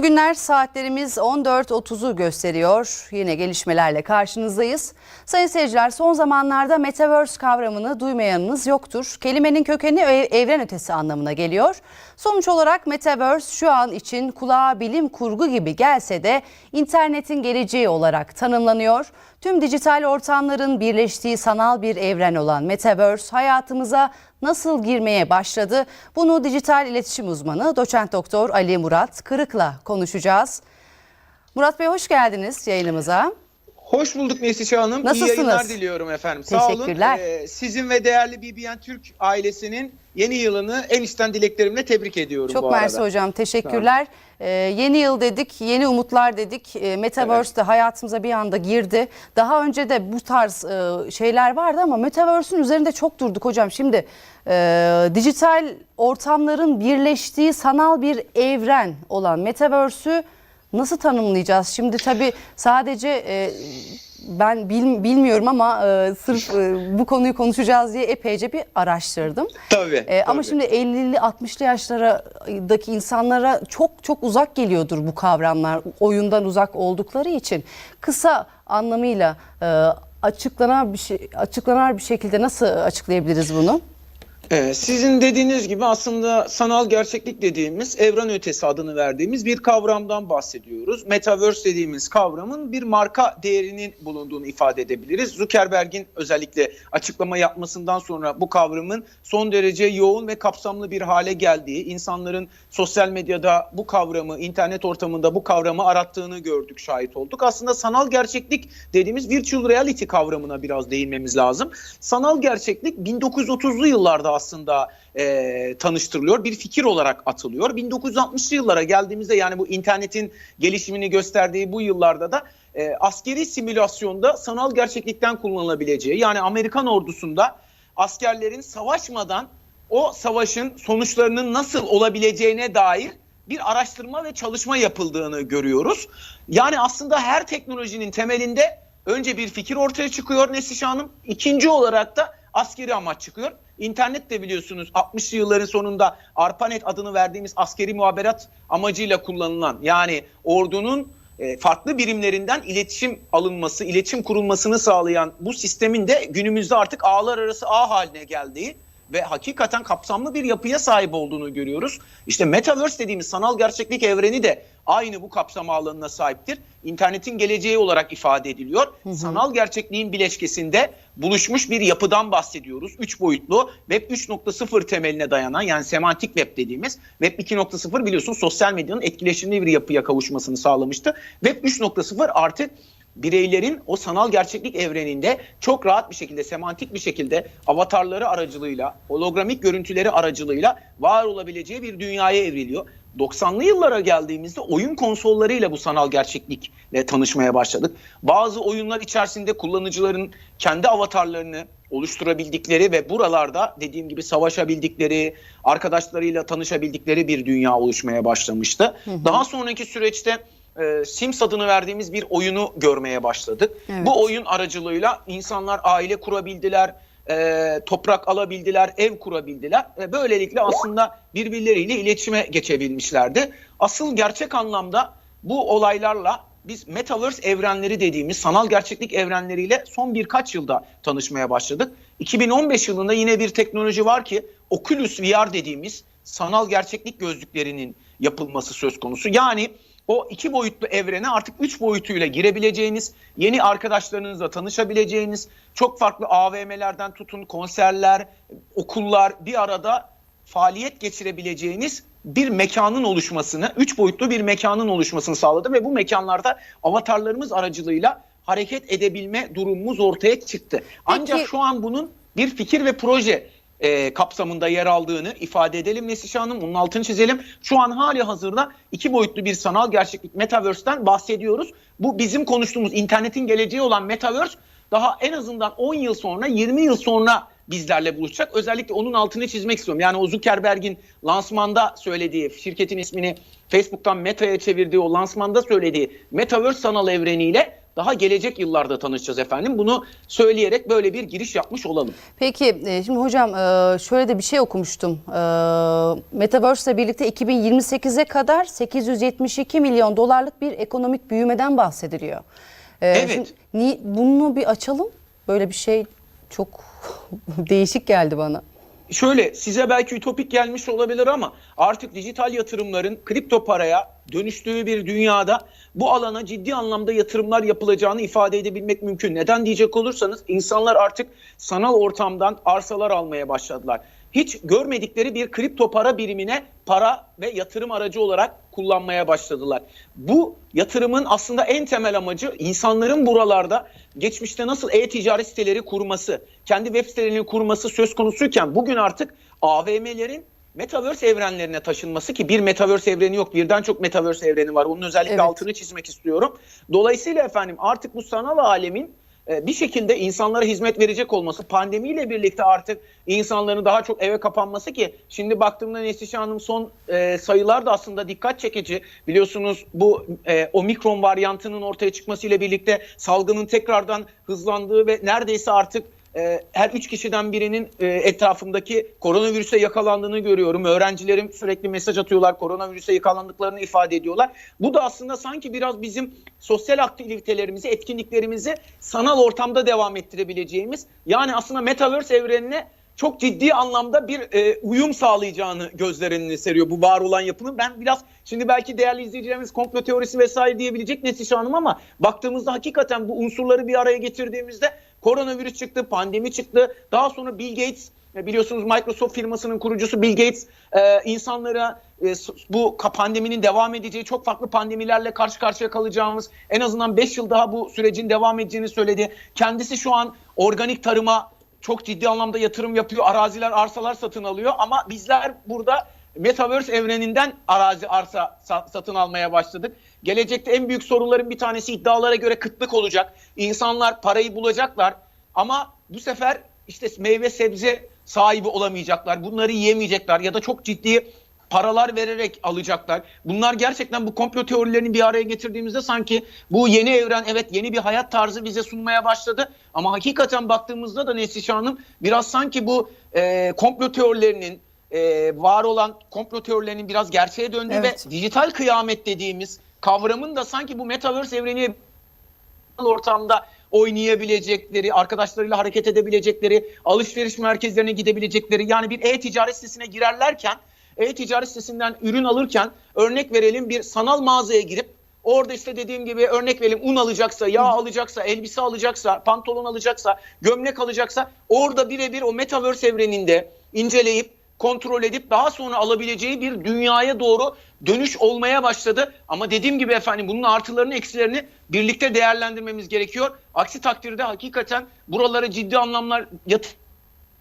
Mutlu günler saatlerimiz 14.30'u gösteriyor. Yine gelişmelerle karşınızdayız. Sayın seyirciler son zamanlarda Metaverse kavramını duymayanınız yoktur. Kelimenin kökeni ev- evren ötesi anlamına geliyor. Sonuç olarak Metaverse şu an için kulağa bilim kurgu gibi gelse de internetin geleceği olarak tanımlanıyor. Tüm dijital ortamların birleştiği sanal bir evren olan Metaverse hayatımıza nasıl girmeye başladı? Bunu dijital iletişim uzmanı doçent doktor Ali Murat Kırık'la konuşacağız. Murat Bey hoş geldiniz yayınımıza. Hoş bulduk Nesliçe Hanım. Nasılsınız? İyi yayınlar diliyorum efendim. Sağ olun. Ee, sizin ve değerli BBN Türk ailesinin yeni yılını en içten dileklerimle tebrik ediyorum Çok bu arada. mersi hocam teşekkürler. Ee, yeni yıl dedik, yeni umutlar dedik. Ee, Metaverse de hayatımıza bir anda girdi. Daha önce de bu tarz e, şeyler vardı ama Metaverse'ün üzerinde çok durduk hocam. Şimdi e, dijital ortamların birleştiği sanal bir evren olan Metaverse'ü nasıl tanımlayacağız? Şimdi tabii sadece e, ben bil- bilmiyorum ama e, sırf e, bu konuyu konuşacağız diye epeyce bir araştırdım. Tabii, E, Ama tabii. şimdi 50'li 60'lı yaşlardaki insanlara çok çok uzak geliyordur bu kavramlar. Oyundan uzak oldukları için kısa anlamıyla e, açıklanar bir şey açıklanar bir şekilde nasıl açıklayabiliriz bunu? Ee, sizin dediğiniz gibi aslında sanal gerçeklik dediğimiz evren ötesi adını verdiğimiz bir kavramdan bahsediyoruz. Metaverse dediğimiz kavramın bir marka değerinin bulunduğunu ifade edebiliriz. Zuckerberg'in özellikle açıklama yapmasından sonra bu kavramın son derece yoğun ve kapsamlı bir hale geldiği, insanların sosyal medyada bu kavramı, internet ortamında bu kavramı arattığını gördük, şahit olduk. Aslında sanal gerçeklik dediğimiz virtual reality kavramına biraz değinmemiz lazım. Sanal gerçeklik 1930'lu yıllarda aslında e, tanıştırılıyor. Bir fikir olarak atılıyor. 1960'lı yıllara geldiğimizde yani bu internetin gelişimini gösterdiği bu yıllarda da e, askeri simülasyonda sanal gerçeklikten kullanılabileceği yani Amerikan ordusunda askerlerin savaşmadan o savaşın sonuçlarının nasıl olabileceğine dair bir araştırma ve çalışma yapıldığını görüyoruz. Yani aslında her teknolojinin temelinde önce bir fikir ortaya çıkıyor Neslişah Hanım. İkinci olarak da askeri amaç çıkıyor. İnternet de biliyorsunuz 60'lı yılların sonunda ARPANET adını verdiğimiz askeri muhaberat amacıyla kullanılan yani ordunun e, farklı birimlerinden iletişim alınması, iletişim kurulmasını sağlayan bu sistemin de günümüzde artık ağlar arası ağ haline geldiği ve hakikaten kapsamlı bir yapıya sahip olduğunu görüyoruz. İşte Metaverse dediğimiz sanal gerçeklik evreni de aynı bu kapsam alanına sahiptir. İnternetin geleceği olarak ifade ediliyor. Sanal gerçekliğin bileşkesinde buluşmuş bir yapıdan bahsediyoruz. Üç boyutlu Web 3.0 temeline dayanan yani semantik web dediğimiz Web 2.0 biliyorsun sosyal medyanın etkileşimli bir yapıya kavuşmasını sağlamıştı. Web 3.0 artık bireylerin o sanal gerçeklik evreninde çok rahat bir şekilde, semantik bir şekilde avatarları aracılığıyla, hologramik görüntüleri aracılığıyla var olabileceği bir dünyaya evriliyor. 90'lı yıllara geldiğimizde oyun konsollarıyla bu sanal gerçeklikle tanışmaya başladık. Bazı oyunlar içerisinde kullanıcıların kendi avatarlarını oluşturabildikleri ve buralarda dediğim gibi savaşabildikleri, arkadaşlarıyla tanışabildikleri bir dünya oluşmaya başlamıştı. Daha sonraki süreçte e, Sims adını verdiğimiz bir oyunu görmeye başladık. Evet. Bu oyun aracılığıyla insanlar aile kurabildiler, e, toprak alabildiler, ev kurabildiler ve böylelikle aslında birbirleriyle iletişime geçebilmişlerdi. Asıl gerçek anlamda bu olaylarla biz metaverse evrenleri dediğimiz sanal gerçeklik evrenleriyle son birkaç yılda tanışmaya başladık. 2015 yılında yine bir teknoloji var ki Oculus VR dediğimiz sanal gerçeklik gözlüklerinin yapılması söz konusu. Yani o iki boyutlu evrene artık üç boyutuyla girebileceğiniz, yeni arkadaşlarınızla tanışabileceğiniz, çok farklı AVM'lerden tutun konserler, okullar bir arada faaliyet geçirebileceğiniz bir mekanın oluşmasını, üç boyutlu bir mekanın oluşmasını sağladı ve bu mekanlarda avatarlarımız aracılığıyla hareket edebilme durumumuz ortaya çıktı. Ancak şu an bunun bir fikir ve proje e, kapsamında yer aldığını ifade edelim Neslişah Hanım. Bunun altını çizelim. Şu an hali hazırda iki boyutlu bir sanal gerçeklik Metaverse'den bahsediyoruz. Bu bizim konuştuğumuz internetin geleceği olan Metaverse daha en azından 10 yıl sonra 20 yıl sonra bizlerle buluşacak. Özellikle onun altını çizmek istiyorum. Yani o Zuckerberg'in lansmanda söylediği, şirketin ismini Facebook'tan Meta'ya çevirdiği o lansmanda söylediği Metaverse sanal evreniyle daha gelecek yıllarda tanışacağız efendim. Bunu söyleyerek böyle bir giriş yapmış olalım. Peki e, şimdi hocam e, şöyle de bir şey okumuştum. E, Metaverse ile birlikte 2028'e kadar 872 milyon dolarlık bir ekonomik büyümeden bahsediliyor. Evet. şimdi bunu bir açalım. Böyle bir şey çok değişik geldi bana. Şöyle size belki ütopik gelmiş olabilir ama artık dijital yatırımların kripto paraya dönüştüğü bir dünyada bu alana ciddi anlamda yatırımlar yapılacağını ifade edebilmek mümkün. Neden diyecek olursanız insanlar artık sanal ortamdan arsalar almaya başladılar. Hiç görmedikleri bir kripto para birimine para ve yatırım aracı olarak kullanmaya başladılar. Bu yatırımın aslında en temel amacı insanların buralarda geçmişte nasıl e-ticaret siteleri kurması, kendi web sitelerini kurması söz konusuyken bugün artık AVM'lerin Metaverse evrenlerine taşınması ki bir Metaverse evreni yok. Birden çok Metaverse evreni var. Onun özellikle Evet. altını çizmek istiyorum. Dolayısıyla efendim artık bu sanal alemin bir şekilde insanlara hizmet verecek olması, pandemiyle birlikte artık insanların daha çok eve kapanması ki şimdi baktığımda Neslişah Hanım son e, sayılar da aslında dikkat çekici. Biliyorsunuz bu e, omikron varyantının ortaya çıkmasıyla birlikte salgının tekrardan hızlandığı ve neredeyse artık e, her üç kişiden birinin e, etrafımdaki koronavirüse yakalandığını görüyorum. Öğrencilerim sürekli mesaj atıyorlar, koronavirüse yakalandıklarını ifade ediyorlar. Bu da aslında sanki biraz bizim sosyal aktivitelerimizi, etkinliklerimizi sanal ortamda devam ettirebileceğimiz, yani aslında Metaverse evrenine çok ciddi anlamda bir e, uyum sağlayacağını gözlerini seriyor bu var olan yapının. Ben biraz şimdi belki değerli izleyicilerimiz komplo teorisi vesaire diyebilecek Neslişah Hanım ama baktığımızda hakikaten bu unsurları bir araya getirdiğimizde koronavirüs çıktı, pandemi çıktı. Daha sonra Bill Gates e, biliyorsunuz Microsoft firmasının kurucusu Bill Gates e, insanlara e, bu pandeminin devam edeceği çok farklı pandemilerle karşı karşıya kalacağımız en azından 5 yıl daha bu sürecin devam edeceğini söyledi. Kendisi şu an organik tarıma çok ciddi anlamda yatırım yapıyor. Araziler, arsalar satın alıyor ama bizler burada Metaverse evreninden arazi, arsa sa- satın almaya başladık. Gelecekte en büyük sorunların bir tanesi iddialara göre kıtlık olacak. İnsanlar parayı bulacaklar ama bu sefer işte meyve sebze sahibi olamayacaklar. Bunları yiyemeyecekler ya da çok ciddi paralar vererek alacaklar. Bunlar gerçekten bu komplo teorilerini bir araya getirdiğimizde sanki bu yeni evren evet yeni bir hayat tarzı bize sunmaya başladı. Ama hakikaten baktığımızda da Neslişah Hanım biraz sanki bu e, komplo teorilerinin e, var olan komplo teorilerinin biraz gerçeğe döndüğü Evet. ve dijital kıyamet dediğimiz kavramın da sanki bu metaverse evreni ortamda oynayabilecekleri, arkadaşlarıyla hareket edebilecekleri, alışveriş merkezlerine gidebilecekleri yani bir e-ticaret sitesine girerlerken e-ticaret sitesinden ürün alırken örnek verelim bir sanal mağazaya girip orada işte dediğim gibi örnek verelim un alacaksa, yağ alacaksa, elbise alacaksa, pantolon alacaksa, gömlek alacaksa orada birebir o metaverse evreninde inceleyip kontrol edip daha sonra alabileceği bir dünyaya doğru dönüş olmaya başladı. Ama dediğim gibi efendim bunun artılarını eksilerini birlikte değerlendirmemiz gerekiyor. Aksi takdirde hakikaten buralara ciddi anlamlar yat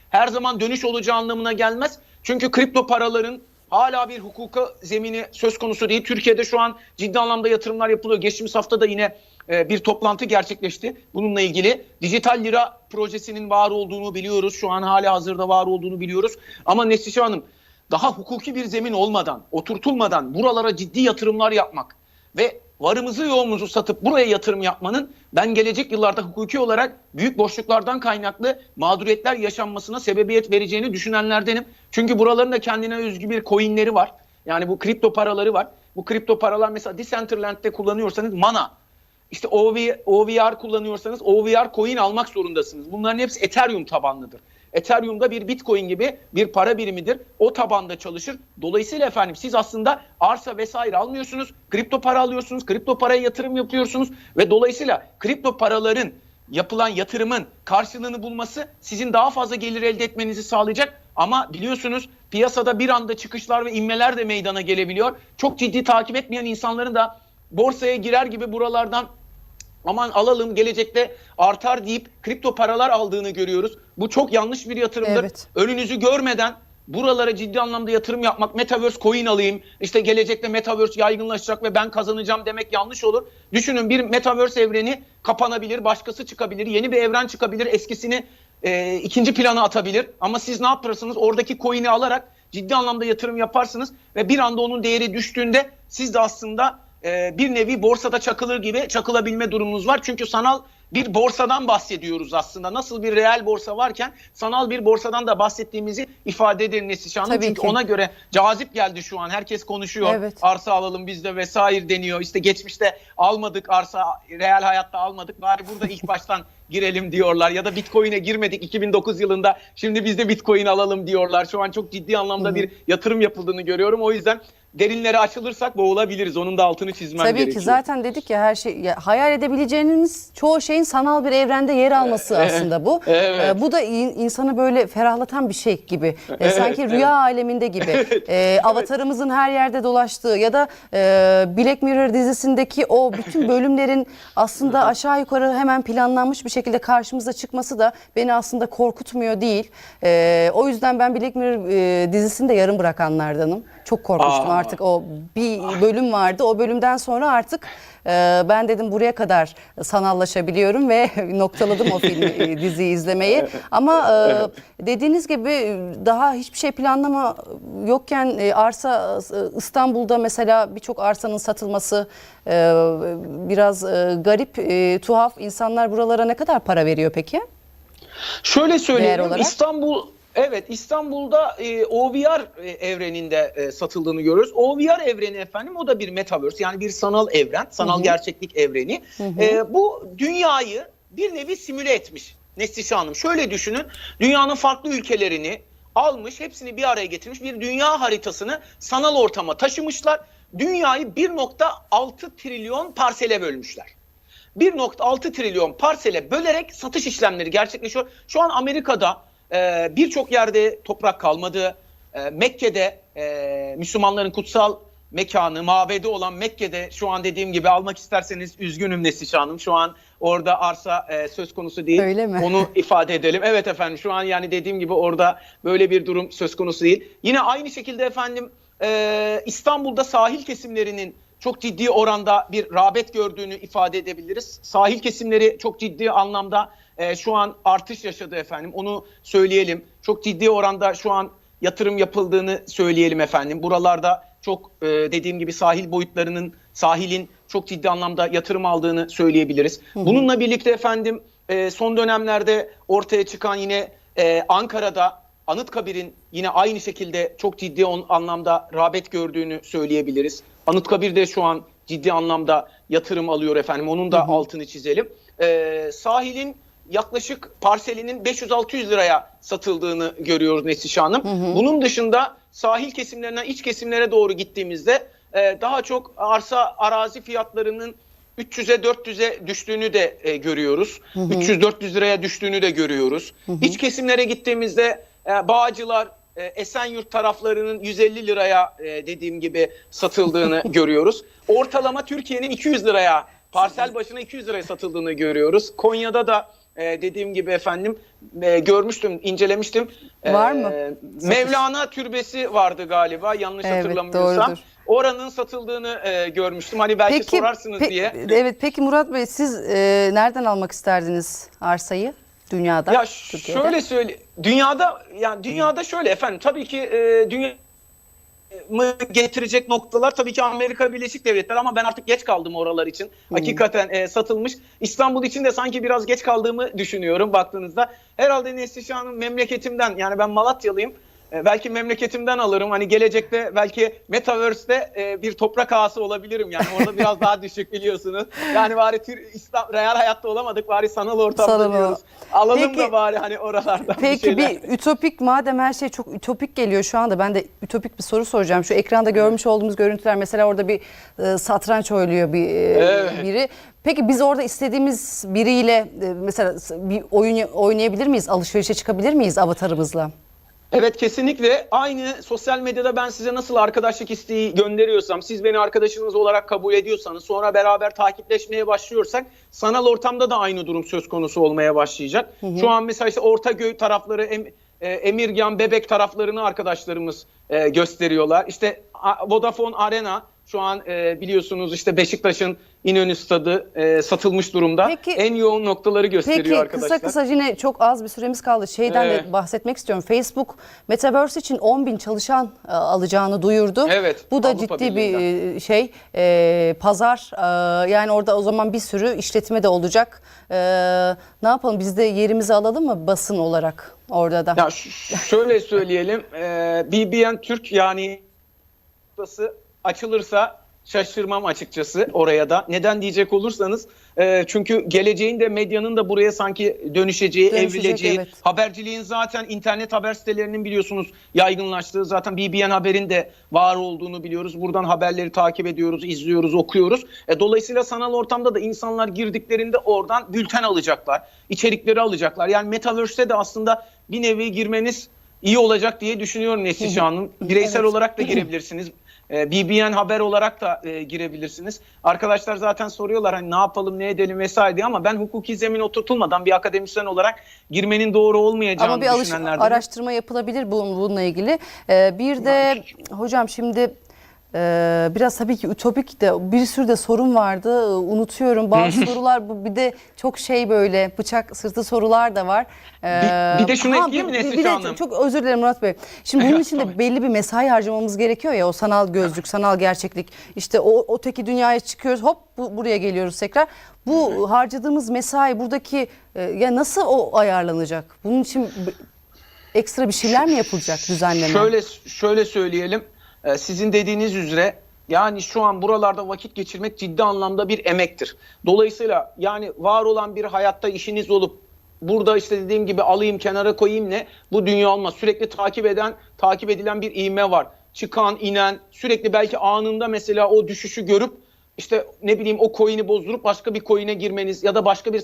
her zaman dönüş olacağı anlamına gelmez. Çünkü kripto paraların hala bir hukuka zemini söz konusu değil. Türkiye'de şu an ciddi anlamda yatırımlar yapılıyor. Geçtiğimiz hafta da yine e, bir toplantı gerçekleşti bununla ilgili. Dijital lira projesinin var olduğunu biliyoruz. Şu an hala hazırda var olduğunu biliyoruz. Ama Neslişah Hanım daha hukuki bir zemin olmadan, oturtulmadan buralara ciddi yatırımlar yapmak ve varımızı yoğumuzu satıp buraya yatırım yapmanın ben gelecek yıllarda hukuki olarak büyük boşluklardan kaynaklı mağduriyetler yaşanmasına sebebiyet vereceğini düşünenlerdenim. Çünkü buraların da kendine özgü bir coinleri var. Yani bu kripto paraları var. Bu kripto paralar mesela Decentraland'de kullanıyorsanız mana, işte OV, OVR kullanıyorsanız OVR coin almak zorundasınız. Bunların hepsi Ethereum tabanlıdır. Ethereum da bir Bitcoin gibi bir para birimidir. O tabanda çalışır. Dolayısıyla efendim siz aslında arsa vesaire almıyorsunuz. Kripto para alıyorsunuz. Kripto paraya yatırım yapıyorsunuz. Ve dolayısıyla kripto paraların yapılan yatırımın karşılığını bulması sizin daha fazla gelir elde etmenizi sağlayacak. Ama biliyorsunuz piyasada bir anda çıkışlar ve inmeler de meydana gelebiliyor. Çok ciddi takip etmeyen insanların da borsaya girer gibi buralardan aman alalım gelecekte artar deyip kripto paralar aldığını görüyoruz. Bu çok yanlış bir yatırımdır. Evet. Önünüzü görmeden buralara ciddi anlamda yatırım yapmak, Metaverse coin alayım, işte gelecekte Metaverse yaygınlaşacak ve ben kazanacağım demek yanlış olur. Düşünün bir Metaverse evreni kapanabilir, başkası çıkabilir, yeni bir evren çıkabilir, eskisini e, ikinci plana atabilir. Ama siz ne yaparsınız? Oradaki coin'i alarak ciddi anlamda yatırım yaparsınız ve bir anda onun değeri düştüğünde siz de aslında e, bir nevi borsada çakılır gibi çakılabilme durumumuz var. Çünkü sanal bir borsadan bahsediyoruz aslında. Nasıl bir reel borsa varken sanal bir borsadan da bahsettiğimizi ifade eder Neslişah Hanım. Çünkü ki. ona göre cazip geldi şu an. Herkes konuşuyor. Evet. Arsa alalım biz de vesaire deniyor. İşte geçmişte almadık arsa, reel hayatta almadık. Bari burada ilk baştan girelim diyorlar. Ya da Bitcoin'e girmedik 2009 yılında. Şimdi biz de Bitcoin alalım diyorlar. Şu an çok ciddi anlamda bir yatırım yapıldığını görüyorum. O yüzden derinlere açılırsak boğulabiliriz. Onun da altını çizmem Tabii gerekiyor. ki zaten dedik ya her şey ya hayal edebileceğiniz çoğu şeyin sanal bir evrende yer alması aslında bu. evet. Ee, bu da in- insanı böyle ferahlatan bir şey gibi. Ee, Evet, sanki evet. rüya aleminde gibi. Ee, avatarımızın her yerde dolaştığı ya da e, Black Mirror dizisindeki o bütün bölümlerin aslında aşağı yukarı hemen planlanmış bir şekilde karşımıza çıkması da beni aslında korkutmuyor değil. Ee, o yüzden ben Black Mirror e, dizisini de yarım bırakanlardanım. Çok korkmuştum Aa. artık o bir bölüm vardı. O bölümden sonra artık e, ben dedim buraya kadar sanallaşabiliyorum ve noktaladım o filmi e, diziyi izlemeyi. Ama e, dediğiniz gibi daha hiçbir şey planlama yokken e, arsa e, İstanbul'da mesela birçok arsanın satılması e, biraz e, garip, e, tuhaf. İnsanlar buralara ne kadar para veriyor peki? Şöyle söyleyeyim. İstanbul Evet İstanbul'da e, OVR e, evreninde e, satıldığını görüyoruz. OVR evreni efendim o da bir metaverse yani bir sanal evren, sanal gerçeklik evreni. E, bu dünyayı bir nevi simüle etmiş Neslişah Hanım. Şöyle düşünün dünyanın farklı ülkelerini almış hepsini bir araya getirmiş bir dünya haritasını sanal ortama taşımışlar. Dünyayı 1.6 trilyon parsele bölmüşler. 1.6 trilyon parsele bölerek satış işlemleri gerçekleşiyor. Şu an Amerika'da e, birçok yerde toprak kalmadı. E, Mekke'de e, Müslümanların kutsal mekanı, mabedi olan Mekke'de şu an dediğim gibi almak isterseniz üzgünüm Neslişah Hanım. Şu an orada arsa e, söz konusu değil. Öyle mi? Onu ifade edelim. Evet efendim şu an yani dediğim gibi orada böyle bir durum söz konusu değil. Yine aynı şekilde efendim e, İstanbul'da sahil kesimlerinin çok ciddi oranda bir rağbet gördüğünü ifade edebiliriz. Sahil kesimleri çok ciddi anlamda e, şu an artış yaşadı efendim. Onu söyleyelim. Çok ciddi oranda şu an yatırım yapıldığını söyleyelim efendim. Buralarda çok e, dediğim gibi sahil boyutlarının, sahilin çok ciddi anlamda yatırım aldığını söyleyebiliriz. Bununla birlikte efendim e, son dönemlerde ortaya çıkan yine e, Ankara'da Anıtkabir'in yine aynı şekilde çok ciddi on, anlamda rağbet gördüğünü söyleyebiliriz. Anıtkabir de şu an ciddi anlamda yatırım alıyor efendim. Onun da altını çizelim. Ee, sahilin yaklaşık parselinin 500-600 liraya satıldığını görüyoruz Neslişah Hanım. Bunun dışında sahil kesimlerinden iç kesimlere doğru gittiğimizde e, daha çok arsa arazi fiyatlarının 300'e 400'e düştüğünü de e, görüyoruz. 300-400 liraya düştüğünü de görüyoruz. İç kesimlere gittiğimizde e, Bağcılar, e, Esenyurt taraflarının 150 liraya e, dediğim gibi satıldığını görüyoruz. Ortalama Türkiye'nin 200 liraya, parsel başına 200 liraya satıldığını görüyoruz. Konya'da da e, dediğim gibi efendim e, görmüştüm, incelemiştim. Var mı? Mevlana türbesi vardı galiba yanlış Evet, hatırlamıyorsam. doğrudur. Oranın satıldığını e, görmüştüm. Hani belki sorarsınız pe- diye. Evet peki Murat Bey siz e, nereden almak isterdiniz arsayı dünyada? Ya Türkiye'de? şöyle söyle dünyada yani dünyada şöyle efendim tabii ki e, dünya mı getirecek noktalar tabii ki Amerika Birleşik Devletleri ama ben artık geç kaldım oralar için. Hakikaten e, satılmış. İstanbul için de sanki biraz geç kaldığımı düşünüyorum baktığınızda. Herhalde Neslişah'ın memleketimden yani ben Malatyalıyım. E, belki memleketimden alırım. Hani gelecekte belki Metaverse'de e, bir toprak ağası olabilirim. Yani orada biraz daha düşük biliyorsunuz. Yani bari İslam, real hayatta olamadık. Bari sanal ortamda Sanal diyoruz. Alalım Peki- da bari hani oralarda Peki bir şeyler. bir ütopik madem her şey çok ütopik geliyor şu anda ben de ütopik bir soru soracağım. Şu ekranda görmüş olduğumuz görüntüler mesela orada bir e, satranç oynuyor bir e, Evet. biri. Peki biz orada istediğimiz biriyle e, mesela bir oyun oynayabilir miyiz? Alışverişe çıkabilir miyiz avatarımızla? Evet kesinlikle aynı sosyal medyada ben size nasıl arkadaşlık isteği gönderiyorsam siz beni arkadaşınız olarak kabul ediyorsanız sonra beraber takipleşmeye başlıyorsak sanal ortamda da aynı durum söz konusu olmaya başlayacak. Şu an mesela işte Ortaköy tarafları em, e, Emirgan Bebek taraflarını arkadaşlarımız e, gösteriyorlar. İşte Vodafone Arena Şu an e, biliyorsunuz işte Beşiktaş'ın İnönü stadı e, satılmış durumda. Peki- en yoğun noktaları gösteriyor Peki arkadaşlar. kısa kısa yine çok az bir süremiz kaldı. Şeyden de Evet. bahsetmek istiyorum. Facebook Metaverse için 10 bin çalışan e, alacağını duyurdu. Evet, Bu da Avrupa ciddi bir Birliği'nden. e, şey e, pazar. E, yani orada o zaman bir sürü işletme de olacak. E, ne yapalım biz de yerimizi alalım mı basın olarak orada da? Ya şöyle söyleyelim. e, BBN Türk yani noktası açılırsa şaşırmam açıkçası oraya da. Neden diyecek olursanız e, çünkü geleceğin de medyanın da buraya sanki dönüşeceği, Dönüşecek, evrileceği, evet. haberciliğin zaten internet haber sitelerinin biliyorsunuz yaygınlaştığı, zaten BBN Haber'in de var olduğunu biliyoruz. Buradan haberleri takip ediyoruz, izliyoruz, okuyoruz. E, dolayısıyla sanal ortamda da insanlar girdiklerinde oradan bülten alacaklar, içerikleri alacaklar. Yani Metaverse'te de aslında bir nevi girmeniz iyi olacak diye düşünüyorum Neslişah Hanım. Bireysel Evet. olarak da girebilirsiniz. Ee, BBN haber olarak da e, girebilirsiniz. Arkadaşlar zaten soruyorlar hani ne yapalım ne edelim vesaire diye ama ben hukuki zemin oturtulmadan bir akademisyen olarak girmenin doğru olmayacağını Ama bir alış, düşünenlerdenim. araştırma yapılabilir bu- bununla ilgili. Ee, bir de hocam şimdi e, biraz tabii ki ütopik de bir sürü de sorun vardı. Ee, Unutuyorum. Bazı sorular bu bir de çok şey böyle bıçak sırtı sorular da var. Ee, Bir- bir de şunu ha, ekleyeyim mi bir- Neslihan Bir de Hanım? çok özür dilerim Murat Bey. Şimdi bunun için de belli bir mesai harcamamız gerekiyor ya o sanal gözlük, sanal gerçeklik. İşte o öteki dünyaya çıkıyoruz hop bu, buraya geliyoruz tekrar. Bu harcadığımız mesai buradaki e, ya nasıl o ayarlanacak? Bunun için b- ekstra bir şeyler mi yapılacak düzenleme? Şöyle şöyle söyleyelim. Ee, sizin dediğiniz üzere yani şu an buralarda vakit geçirmek ciddi anlamda bir emektir. Dolayısıyla yani var olan bir hayatta işiniz olup burada işte dediğim gibi alayım kenara koyayım ne bu dünya olmaz. Sürekli takip eden takip edilen bir iğme var. Çıkan inen sürekli belki anında mesela o düşüşü görüp işte ne bileyim o coin'i bozdurup başka bir coin'e girmeniz ya da başka bir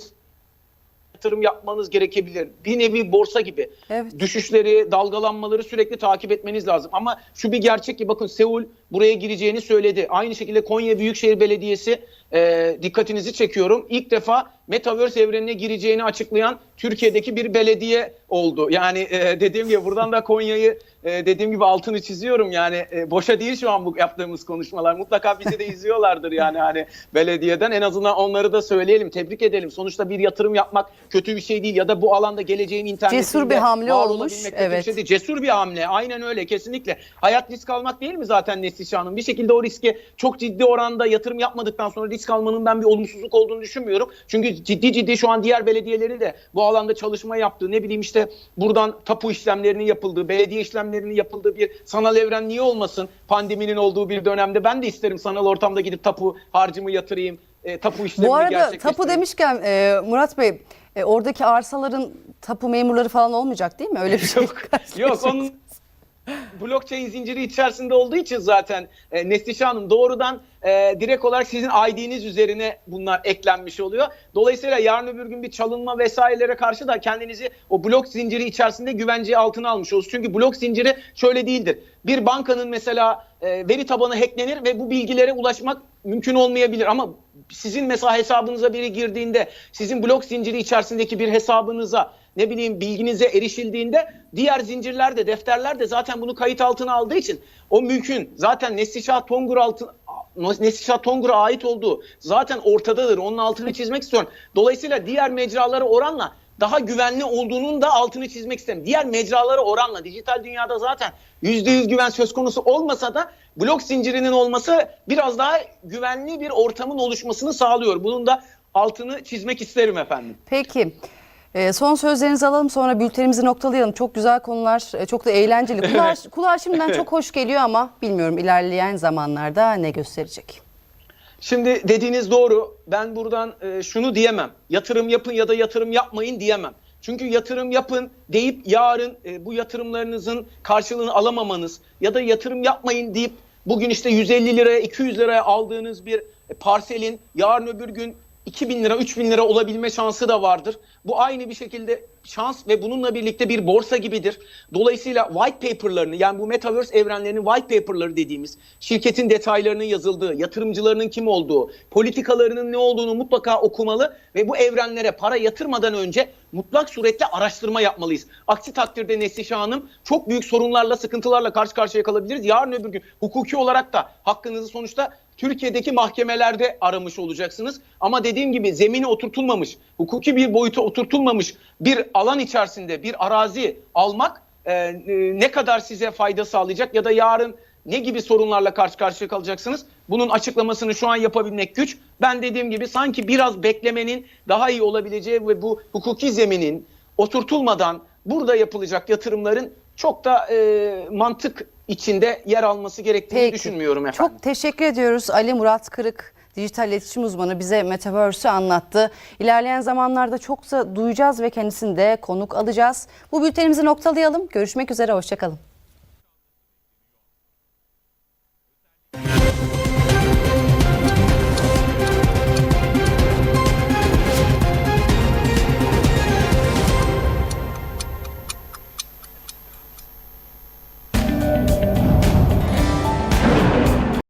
yatırım yapmanız gerekebilir. Bir nevi borsa gibi. Evet. Düşüşleri, dalgalanmaları sürekli takip etmeniz lazım. Ama şu bir gerçek ki bakın Seul buraya gireceğini söyledi. Aynı şekilde Konya Büyükşehir Belediyesi e, dikkatinizi çekiyorum. İlk defa Metaverse evrenine gireceğini açıklayan Türkiye'deki bir belediye oldu. Yani e, dediğim gibi buradan da Konya'yı e, dediğim gibi altını çiziyorum. Yani e, boşa değil şu an bu yaptığımız konuşmalar. Mutlaka bizi de izliyorlardır yani hani belediyeden. En azından onları da söyleyelim, tebrik edelim. Sonuçta bir yatırım yapmak kötü bir şey değil ya da bu alanda geleceğin internetinde Cesur bir hamle olmuş, kötü bir evet. şey değil. Cesur bir hamle. Aynen öyle kesinlikle. Hayat risk almak değil mi zaten Hanım? Bir şekilde o riske çok ciddi oranda yatırım yapmadıktan sonra risk almanın ben bir olumsuzluk olduğunu düşünmüyorum. Çünkü ciddi ciddi şu an diğer belediyelerin de bu alanda çalışma yaptığı ne bileyim işte buradan tapu işlemlerinin yapıldığı, belediye işlemlerinin yapıldığı bir sanal evren niye olmasın? Pandeminin olduğu bir dönemde ben de isterim sanal ortamda gidip tapu harcımı yatırayım. e, tapu işlemini Bu arada tapu demişken e, Murat Bey e, oradaki arsaların tapu memurları falan olmayacak değil mi? Öyle bir şey Yok, yok onun blockchain zinciri içerisinde olduğu için zaten e, Neslişah Hanım doğrudan e, direkt olarak sizin ID'niz üzerine bunlar eklenmiş oluyor. Dolayısıyla yarın öbür gün bir çalınma vesairelere karşı da kendinizi o blok zinciri içerisinde güvence altına almış olursunuz. Çünkü blok zinciri şöyle değildir. Bir bankanın mesela e, veri tabanı hacklenir ve bu bilgilere ulaşmak mümkün olmayabilir ama sizin mesela hesabınıza biri girdiğinde sizin blok zinciri içerisindeki bir hesabınıza ne bileyim bilginize erişildiğinde diğer zincirler de defterler de zaten bunu kayıt altına aldığı için o mülkün zaten Neslişah Tongur altı Neslişah Tongur'a ait olduğu zaten ortadadır. Onun altını çizmek istiyorum. Dolayısıyla diğer mecralara oranla daha güvenli olduğunun da altını çizmek isterim. Diğer mecralara oranla dijital dünyada zaten %100 güven söz konusu olmasa da blok zincirinin olması biraz daha güvenli bir ortamın oluşmasını sağlıyor. Bunun da altını çizmek isterim efendim. Peki. E, son sözlerinizi alalım sonra bültenimizi noktalayalım. Çok güzel konular, e, çok da eğlenceli. Kulağa, kulağa şimdiden çok hoş geliyor ama bilmiyorum ilerleyen zamanlarda ne gösterecek. Şimdi dediğiniz doğru. Ben buradan e, şunu diyemem. Yatırım yapın ya da yatırım yapmayın diyemem. Çünkü yatırım yapın deyip yarın e, bu yatırımlarınızın karşılığını alamamanız ya da yatırım yapmayın deyip bugün işte 150 liraya 200 liraya aldığınız bir parselin yarın öbür gün 2000 lira 3000 lira olabilme şansı da vardır. Bu aynı bir şekilde şans ve bununla birlikte bir borsa gibidir. Dolayısıyla white paper'larını yani bu metaverse evrenlerinin white paper'ları dediğimiz şirketin detaylarının yazıldığı, yatırımcılarının kim olduğu, politikalarının ne olduğunu mutlaka okumalı ve bu evrenlere para yatırmadan önce mutlak surette araştırma yapmalıyız. Aksi takdirde Neslişah Hanım çok büyük sorunlarla, sıkıntılarla karşı karşıya kalabiliriz. Yarın öbür gün hukuki olarak da hakkınızı sonuçta Türkiye'deki mahkemelerde aramış olacaksınız. Ama dediğim gibi zemini oturtulmamış, hukuki bir boyuta oturtulmamış bir alan içerisinde bir arazi almak e, e, ne kadar size fayda sağlayacak ya da yarın ne gibi sorunlarla karşı karşıya kalacaksınız? Bunun açıklamasını şu an yapabilmek güç. Ben dediğim gibi sanki biraz beklemenin daha iyi olabileceği ve bu hukuki zeminin oturtulmadan burada yapılacak yatırımların çok da e, mantık içinde yer alması gerektiğini Peki. düşünmüyorum efendim. Çok teşekkür ediyoruz Ali Murat Kırık. Dijital iletişim uzmanı bize Metaverse'ü anlattı. İlerleyen zamanlarda çoksa duyacağız ve kendisini de konuk alacağız. Bu bültenimizi noktalayalım. Görüşmek üzere, hoşçakalın.